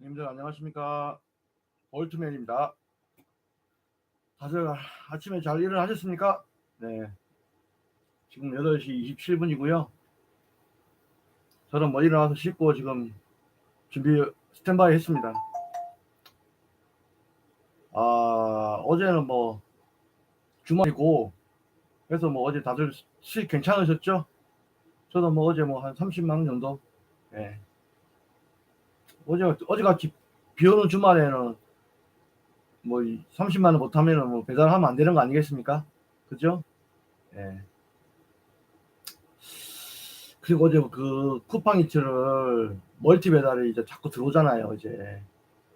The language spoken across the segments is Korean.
님들 안녕하십니까? 볼트맨입니다. 다들 아침에 잘 일어나셨습니까? 네. 지금 8시 27분이고요. 저는 뭐 일어나서 씻고 지금 준비 스탠바이 했습니다. 아 어제는 뭐 주말이고 그래서 뭐 어제 다들 수익 괜찮으셨죠? 저도 뭐 어제 뭐 한 30만 원 정도? 예. 어제 어제같이 비 오는 주말에는 뭐 30만 원 못하면은 뭐 배달하면 안 되는 거 아니겠습니까? 그죠? 예. 그리고 어제 그 쿠팡 이츠를 멀티 배달이 이제 자꾸 들어오잖아요. 이제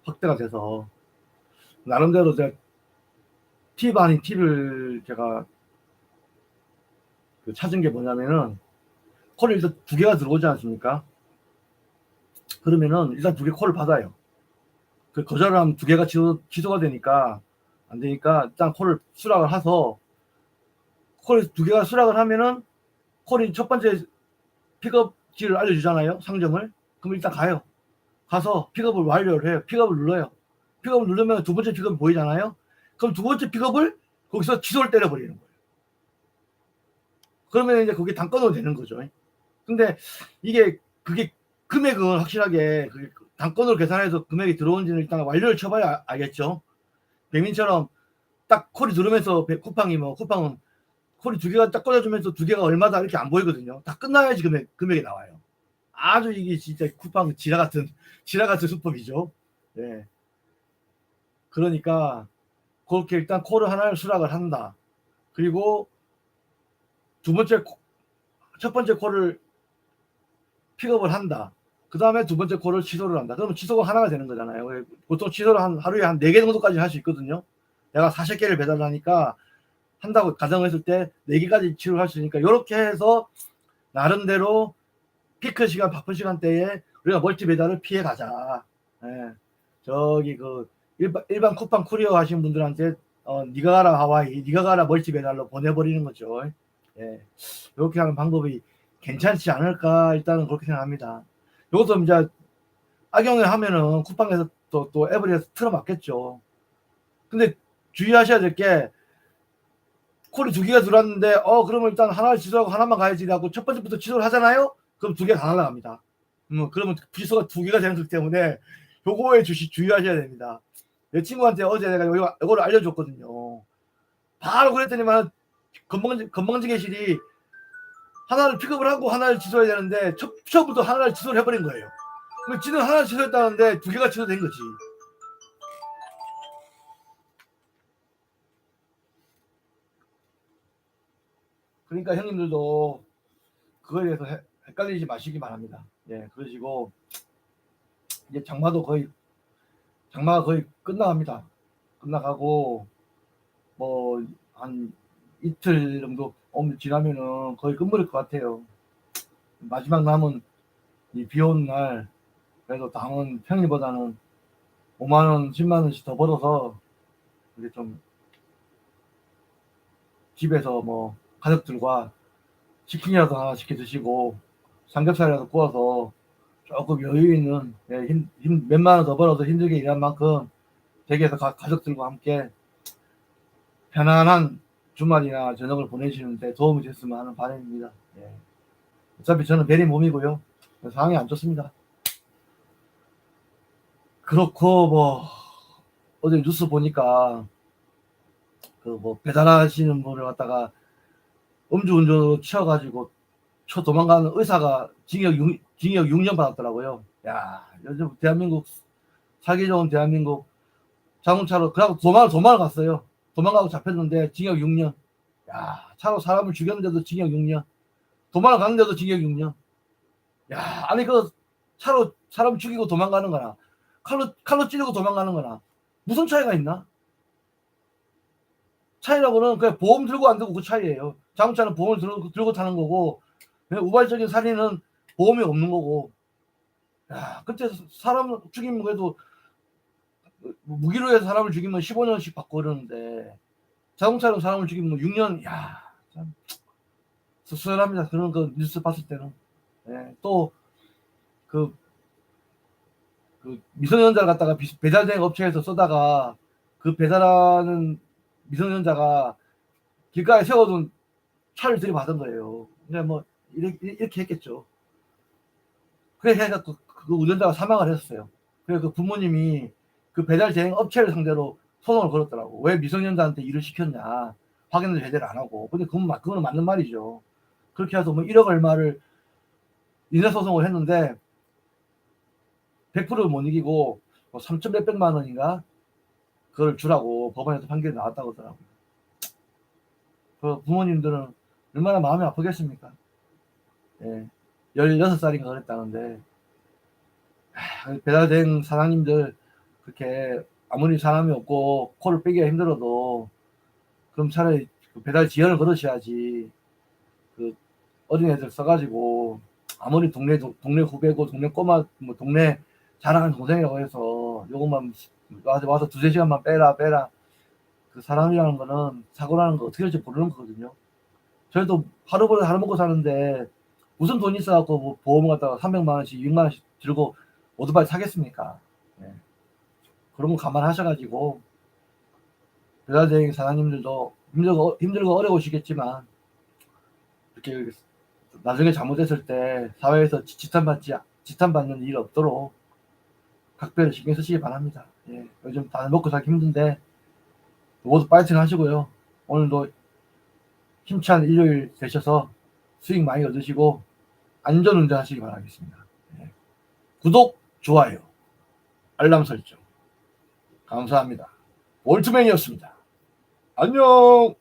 확대가 돼서 나름대로 제가 팁 아닌 팁을 제가 그 찾은 게 뭐냐면은 콜을 일단 두 개가 들어오지 않습니까? 그러면은 일단 두 개 콜을 받아요. 그 거절을 하면 두 개가 취소, 취소가 되니까 안 되니까 일단 콜을 수락을 해서 콜 두 개가 수락을 하면은 콜이 첫 번째 픽업지를 알려주잖아요. 상점을. 그럼 일단 가요. 가서 픽업을 완료를 해요. 픽업을 눌러요. 픽업을 누르면 두 번째 픽업이 보이잖아요. 그럼 두 번째 픽업을 거기서 취소를 때려버리는 거예요. 그러면 이제 거기 단건으로 되는 거죠. 근데 이게 그게 금액은 확실하게 그 단건으로 계산해서 금액이 들어온지는 일단 완료를 쳐봐야 아- 알겠죠. 배민처럼 딱 콜이 들어오면서 배- 쿠팡이 뭐 쿠팡은 콜이 두 개가 딱 꽂아주면서 두 개가 얼마다 이렇게 안 보이거든요. 다 끝나야지 금액 금액이 나와요. 아주 이게 진짜 쿠팡 지라 같은 지라 같은 수법이죠. 예. 그러니까 그렇게 일단 콜을 하나를 수락을 한다. 그리고 두 번째 코- 첫 번째 콜을 픽업을 한다. 그 다음에 두 번째 콜을 취소를 한다. 그러면 취소가 하나가 되는 거잖아요. 보통 취소를 한 하루에 한 네 개 정도까지 할 수 있거든요. 내가 40개를 배달하니까 한다고 가정했을 때 네 개까지 취소를 할 수 있으니까 이렇게 해서 나름대로 피크 시간 바쁜 시간대에 우리가 멀티 배달을 피해 가자. 예. 저기 그 일반, 일반 쿠팡 쿠리어 하신 분들한테 어, 니가 가라 하와이, 니가 가라 멀티 배달로 보내버리는 거죠. 예. 이렇게 하는 방법이 괜찮지 않을까 일단은 그렇게 생각합니다. 이것도 이제 악용을 하면은 쿠팡에서 또, 또 에브리에서 틀어맞겠죠. 근데 주의하셔야 될 게 콜이 두 개가 들어왔는데 어 그러면 일단 하나를 취소하고 하나만 가야지 하고 첫 번째부터 취소를 하잖아요. 그럼 두 개 다 날라갑니다. 음, 그러면 취소가 두 개가 되는 거기 때문에 요거에 주시 주의하셔야 됩니다. 내 친구한테 어제 내가 이거, 이거를 알려줬거든요. 바로 그랬더니만 건방지 건방지게 실이 하나를 픽업을 하고 하나를 취소해야 되는데 첫, 처음부터 하나를 취소를 해버린 거예요. 그럼 지는 하나를 취소했다는데 두 개가 취소된 거지. 그러니까 형님들도 그거에 대해서 해- 헷갈리지 마시기 바랍니다. 예, 그러시고 이제 장마도 거의 장마가 거의 끝나갑니다. 끝나가고 뭐 한 이틀 정도 오면 지나면은 거의 끝물일 것 같아요. 마지막 남은 이 비 오는 날 그래도 당은 평일보다는 5만 원, 10만 원씩 더 벌어서 이렇게 좀 집에서 뭐 가족들과 치킨이라도 하나 시켜 드시고 삼겹살이라도 구워서 조금 여유 있는 예, 힘, 힘 몇만 원 더 벌어서 힘들게 일한 만큼 댁에서 가, 가족들과 함께 편안한 주말이나 저녁을 보내시는데 도움이 됐으면 하는 바람입니다. 예. 어차피 저는 베리 몸이고요. 상황이 안 좋습니다. 그렇고 뭐 어제 뉴스 보니까 그 뭐 배달하시는 분을 갖다가 음주운전으로 치여가지고 쳐 도망가는 의사가 징역 6, 징역 6년 받았더라고요. 야 요즘 대한민국 살기 좋은 대한민국 자동차로 그냥 도망 도망을 갔어요. 도망가고 잡혔는데 징역 6년. 야 차로 사람을 죽였는데도 징역 6년. 도망을 갔는데도 징역 6년. 야 아니 그 차로 사람 죽이고 도망가는 거나 칼로 칼로 찌르고 도망가는 거나 무슨 차이가 있나? 차이라고는 그냥 보험 들고 안 들고 그 차이예요. 자동차는 보험을 들고, 들고 타는 거고 그냥 우발적인 살인은 보험이 없는 거고. 야 그때 사람 죽이면 그래도 무기로 해서 사람을 죽이면 15년씩 받고 그러는데 자동차로 사람을 죽이면 6년 야 참 씁쓸합니다. 그런 그 뉴스 봤을 때는 예, 또그 그 미성년자를 갖다가 비- 배달된 업체에서 쏘다가 그 배달하는 미성년자가 길가에 세워둔 차를 들이받은 거예요. 그냥 뭐 이렇게, 이렇게 했겠죠. 그래 해갖고 그 운전자가 사망을 했었어요. 그래서 그 부모님이 그 배달 대행 업체를 상대로 소송을 걸었더라고. 왜 미성년자한테 일을 시켰냐. 확인을 제대로 안 하고. 근데 그건, 맞- 그거는 맞는 말이죠. 그렇게 해서 뭐 1억 얼마를 인해소송을 했는데 100%못 이기고 뭐 3천 몇백만 원인가 그걸 주라고 법원에서 판결이 나왔다고 하더라고요. 그 부모님들은 얼마나 마음이 아프겠습니까? 예. 16살인가 그랬다는데 하, 배달된 사장님들 그렇게 아무리 사람이 없고 코를 빼기가 힘들어도 그럼 차라리 그 배달 지연을 걸으셔야지 그 어린애들 써가지고 아무리 동네 동네 후배고 동네 꼬마 뭐 동네 자랑하는 동생이라고 해서 요것만 와서 두세 시간만 빼라 빼라 그 사람이라는 거는 사고라는 거 어떻게 할지 모르는 거거든요. 저희도 하루 벌어 하루 먹고 사는데 무슨 돈이 있어갖고 뭐 보험 갖다가 300만 원씩 6만 원씩 들고 오토바이 사겠습니까? 예. 그런 거 감안하셔가지고 배달대행 사장님들도 힘들고 힘들고 어려우시겠지만 이렇게 나중에 잘못했을 때 사회에서 지- 지탄받지 지탄받는 일 없도록 각별히 신경 쓰시기 바랍니다. 예, 요즘 다 먹고 살기 힘든데 모두 파이팅 하시고요. 오늘도 힘찬 일요일 되셔서 수익 많이 얻으시고 안전 운전하시기 바라겠습니다. 예. 구독, 좋아요, 알람 설정 감사합니다. 월트맨이었습니다. 안녕.